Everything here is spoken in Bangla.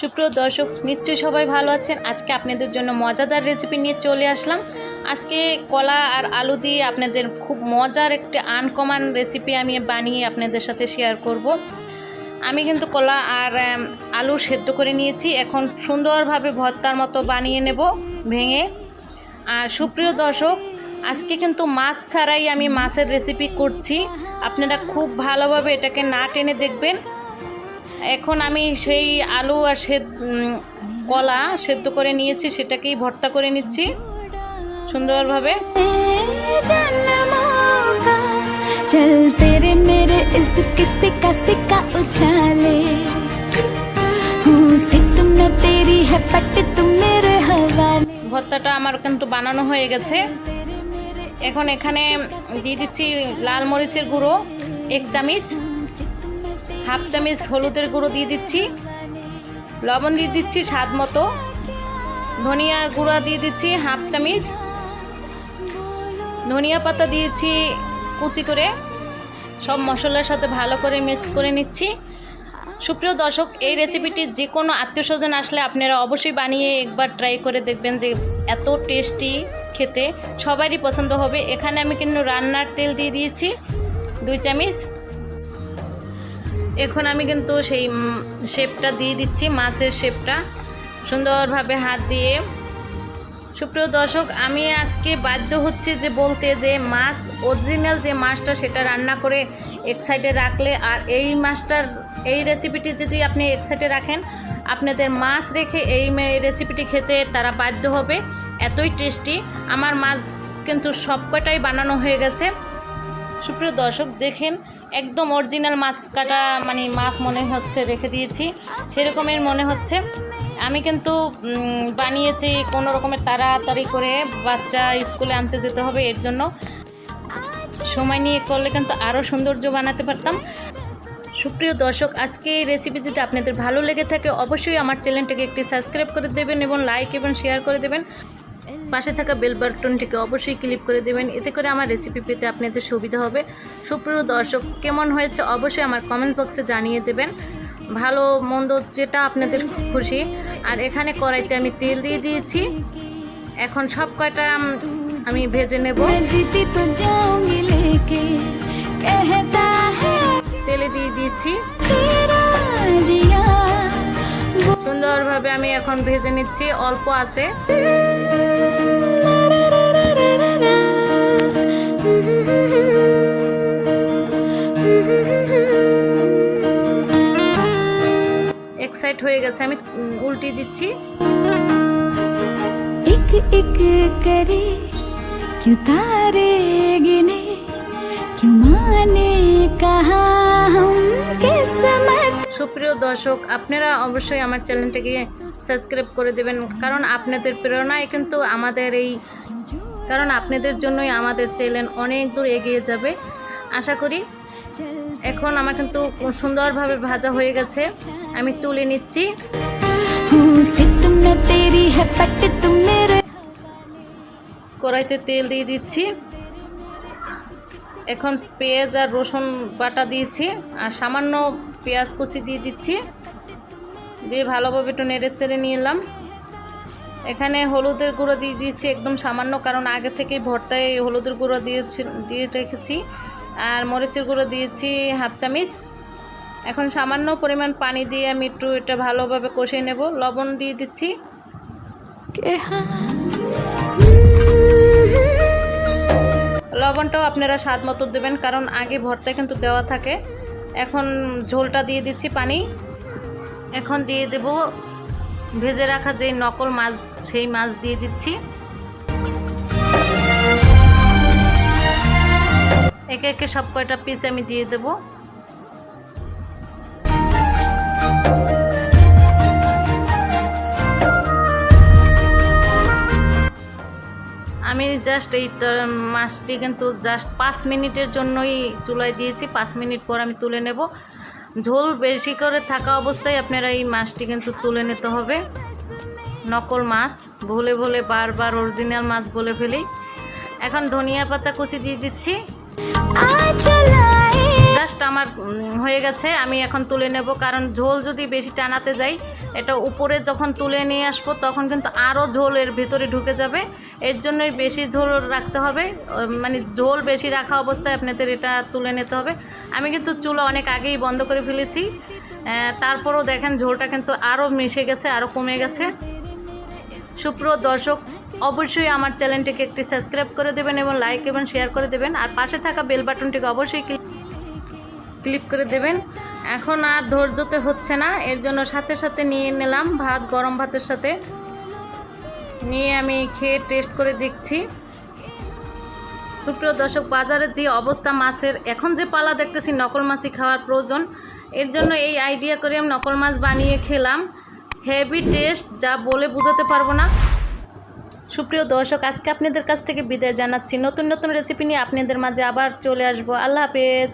সুপ্রিয় দর্শক, নিশ্চয়ই সবাই ভালো আছেন। আজকে আপনাদের জন্য মজাদার রেসিপি নিয়ে চলে আসলাম। আজকে কলা আর আলু দিয়ে আপনাদের খুব মজার একটা আনকমন রেসিপি আমি বানিয়ে আপনাদের সাথে শেয়ার করব। আমি কিন্তু কলা আর আলু সেদ্ধ করে নিয়েছি। এখন সুন্দরভাবে ভর্তার মতো বানিয়ে নেব, ভেঙে। আর সুপ্রিয় দর্শক, আজকে কিন্তু মাছ ছাড়াই আমি মাছের রেসিপি করছি। আপনারা খুব ভালোভাবে এটাকে না টেনে দেখবেন। এখন আমি সেই আলু আর সে কলা সেদ্ধ করে নিয়েছি, সেটাকেই ভর্তা করে নিচ্ছি সুন্দরভাবে। তেরে মেরে ভর্তাটা আমার কিন্তু বানানো হয়ে গেছে। এখন এখানে দিয়ে দিচ্ছি লাল মরিচের গুঁড়ো, এক চামিচ। হাফ চামিচ হলুদের গুঁড়ো দিয়ে দিচ্ছি। লবণ দিয়ে দিচ্ছি স্বাদ মতো। ধনিয়ার গুঁড়া দিয়ে দিচ্ছি হাফ চামিচ। ধনিয়া পাতা দিয়েছি কুচি করে। সব মশলার সাথে ভালো করে মিক্স করে নিচ্ছি। সুপ্রিয় দর্শক, এই রেসিপিটি যে কোনো আত্মীয় স্বজন আসলে আপনারা অবশ্যই বানিয়ে একবার ট্রাই করে দেখবেন যে এত টেস্টি খেতে। সবারই পছন্দ হবে। এখানে আমি কিন্তু রান্নার তেল দিয়ে দিয়েছি। দুই চামিচ এখন আমি কিন্তু সেই শেপটা দিয়ে দিচ্ছি, মাছের শেপটা সুন্দরভাবে হাত দিয়ে। সুপ্রিয় দর্শক, আমি আজকে বাধ্য হচ্ছে যে বলতে যে মাছ অরিজিনাল যে মাছটা সেটা রান্না করে এক সাইডে রাখলে, আর এই মাছটার, এই রেসিপিটি যদি আপনি এক সাইডে রাখেন, আপনাদের মাছ রেখে এই রেসিপিটি খেতে তারা বাধ্য হবে। এতই টেস্টি আমার মাছ কিন্তু সব কটাই বানানো হয়ে গেছে। সুপ্রিয় দর্শক, দেখেন একদম অরিজিনাল মাছ কাটা মানে মাছ মনে হচ্ছে রেখে দিয়েছি। সেরকমের মনে হচ্ছে। আমি কিন্তু বানিয়েছি কোনো রকমের তাড়াতাড়ি করে বাচ্চা স্কুলে আনতে যেতে হবে এর জন্য। সময় নিয়ে করলে কিন্তু আরও সৌন্দর্য বানাতে পারতাম। সুপ্রিয় দর্শক, আজকে এই রেসিপি যদি আপনাদের ভালো লেগে থাকে, অবশ্যই আমার চ্যানেলটাকে একটি সাবস্ক্রাইব করে দেবেন এবং লাইক এবং শেয়ার করে দেবেন। পাশে থাকা বেল বাটনটিকে অবশ্যই ক্লিক করে দেবেন। এতে করে আমার রেসিপি পেতে আপনাদের সুবিধা হবে। সুপ্রিয় দর্শক, কেমন হয়েছে অবশ্যই আমার কমেন্ট বক্সে জানিয়ে দেবেন। ভালো, মন্দ, যেটা আপনাদের খুশি। আর এখানে কড়াইতে আমি তেল দিয়ে দিয়েছি। এখন সব কয়টা আমি ভেজে নেব। তেলে দিয়ে দিয়েছি। সুন্দরভাবে আমি এখন ভেজে নিচ্ছি অল্প আছে এক সাইড হয়ে গেছে আমি উম, উল্টে দিচ্ছি एक एक करे क्यों तारे गिने क्यों माने कहा हम किस्मत সুপ্রিয় দর্শক আপনারা অবশ্যই আমার চ্যানেলটাকে সাবস্ক্রাইব করে দেবেন কারণ আপনাদের প্রেরণায় কিন্তু আমাদের এই কারণ আপনাদের জন্যই আমাদের চ্যানেল অনেক দূর এগিয়ে যাবে। আশা করি এখন আমার কিন্তু সুন্দরভাবে ভাজা হয়ে গেছে আমি তুলে নিচ্ছি। কড়াইতে তেল দিয়ে দিচ্ছি। এখন পেঁয়াজ আর রসুন বাটা দিয়েছি আর সামান্য পেঁয়াজ কুচি দিয়ে দিচ্ছি। দিয়ে ভালোভাবে একটু নেড়ে চেড়ে নিয়ে এলাম। এখানে হলুদের গুঁড়ো দিয়ে দিয়েছি একদম সামান্য, কারণ আগে থেকেই ভর্তায় হলুদের গুঁড়ো দিয়েছি দিয়ে রেখেছি। আর মরিচের গুঁড়ো দিয়েছি হাফ চামিচ। এখন সামান্য পরিমাণ পানি দিয়ে আমি একটু এটা ভালোভাবে কষিয়ে নেব। লবণ দিয়ে দিচ্ছি। লবণটাও আপনারা স্বাদ মতো দেবেন, কারণ আগে ভর্তা কিন্তু দেওয়া থাকে। এখন ঝোলটা দিয়ে দিচ্ছি পানি। এখন দিয়ে দেব ভেজে রাখা যে নকল মাছ, সেই মাছ দিয়ে দিচ্ছি। একে একে সব কয়টা পিস আমি দিয়ে দেব। আমি জাস্ট এই মাছটি কিন্তু জাস্ট পাঁচ মিনিটের জন্যই চুলায় দিয়েছি। পাঁচ মিনিট পর আমি তুলে নেব। ঝোল বেশি করে থাকা অবস্থায় আপনারা এই মাছটি কিন্তু তুলে নিতে হবে। নকল মাছ, ভুলে ভুলে বারবার অরিজিনাল মাছ বলে ফেলি। এখন ধনিয়া পাতা কুচি দিয়ে দিচ্ছি। লাস্ট আমার হয়ে গেছে, আমি এখন তুলে নেব। কারণ ঝোল যদি বেশি টানাতে যাই, এটা উপরে যখন তুলে নিয়ে আসব, তখন কিন্তু আরও ঝোল এর ভেতরে ঢুকে যাবে। এর জন্যই বেশি ঝোল রাখতে হবে। মানে ঝোল বেশি রাখা অবস্থায় আপনাদের এটা তুলে নিতে হবে। আমি কিন্তু চুলা অনেক আগেই বন্ধ করে ফেলেছি। তারপরও দেখেন ঝোলটা কিন্তু আরও মিশে গেছে আরও কমে গেছে। সুপ্রিয় দর্শক, অবশ্যই আমার চ্যানেলটিকে একটি সাবস্ক্রাইব করে দেবেন এবং লাইক এবং শেয়ার করে দেবেন। আর পাশে থাকা বেল বাটনটিকে অবশ্যই ক্লিক ক্লিক করে দেবেন। এখন আর ধৈর্যতে হচ্ছে না। এর জন্য সাথে সাথে নিয়ে নিলাম ভাত, গরম ভাতের সাথে। নিয়ে আমি খেয়ে টেস্ট করে দেখছি। সুপ্রিয় দর্শক, বাজারে যে অবস্থা মাছের, এখন যে পালা দেখতেছি, নকল মাছই খাওয়ার প্রয়োজন। এর জন্য এই আইডিয়া করে আমি নকল মাছ বানিয়ে খেলাম। হেভি টেস্ট যা বলে বোঝাতে পারব না। সুপ্রিয় দর্শক, আজকে আপনাদের কাছ থেকে বিদায় জানাচ্ছি। নতুন নতুন রেসিপি নিয়ে আপনাদের মাঝে আবার চলে আসব। আল্লাহ হাফেজ।